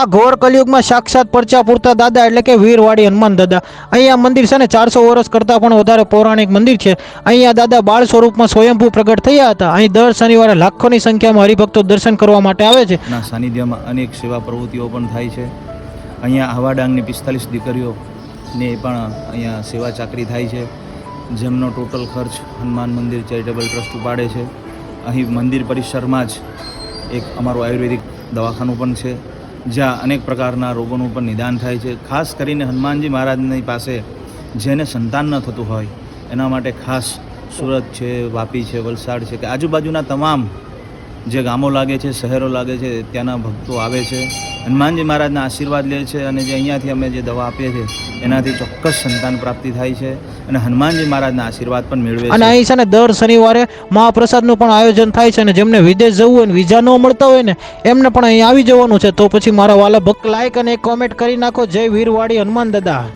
આ ઘોર કલયુગમાં સાક્ષાત પરચા પૂરતા દાદા એટલે કે વીરવાડી હનુમાન દાદા. અહીંયા મંદિર છે ને ચારસો વર્ષ કરતાં પણ વધારે પૌરાણિક મંદિર છે. અહીંયા દાદા બાળ સ્વરૂપમાં સ્વયંભૂ પ્રગટ થયા હતા. અહીં દર શનિવારે લાખોની સંખ્યામાં હરિભક્તો દર્શન કરવા માટે આવે છે. સાનિધ્યમાં અનેક સેવા પ્રવૃત્તિઓ પણ થાય છે. અહીંયા આવા ડાંગની પિસ્તાલીસ દીકરીઓ ને પણ અહીંયા સેવા ચાકરી થાય છે. જેમનો ટોટલ ખર્ચ હનુમાન મંદિર ચેરિટેબલ ટ્રસ્ટ ઉપાડે છે. અહીં મંદિર પરિસરમાં જ એક અમારું આયુર્વેદિક દવાખાનું પણ છે. જ્યાં અનેક પ્રકારના રોગોનું પણ નિદાન થાય છે. ખાસ કરીને હનુમાનજી મહારાજની પાસે જેને સંતાન ન થતું હોય, એના માટે ખાસ સુરત છે, વાપી છે, વલસાડ છે કે આજુબાજુના તમામ જે ગામો લાગે છે શહેરો લાગે છે ત્યાંના ભક્તો આવે છે. હનુમાનજી મહારાજના આશીર્વાદ લે છે અને જે અહીંયાથી અમે જે દવા આપીએ છીએ એનાથી ચોક્કસ સંતાન પ્રાપ્તિ થાય છે અને હનુમાનજી મહારાજના આશીર્વાદ પણ મેળવે અને અહીં છે ને દર શનિવારે મહાપ્રસાદનું પણ આયોજન થાય છે અને જેમને વિદેશ જવું હોય ને વિઝા ન મળતા હોય ને એમને પણ અહીં આવી જવાનું છે. તો પછી મારા વાલા ભક્ત લાઈક અને કોમેન્ટ કરી નાખો. જય વીરવાડી હનુમાન દાદા.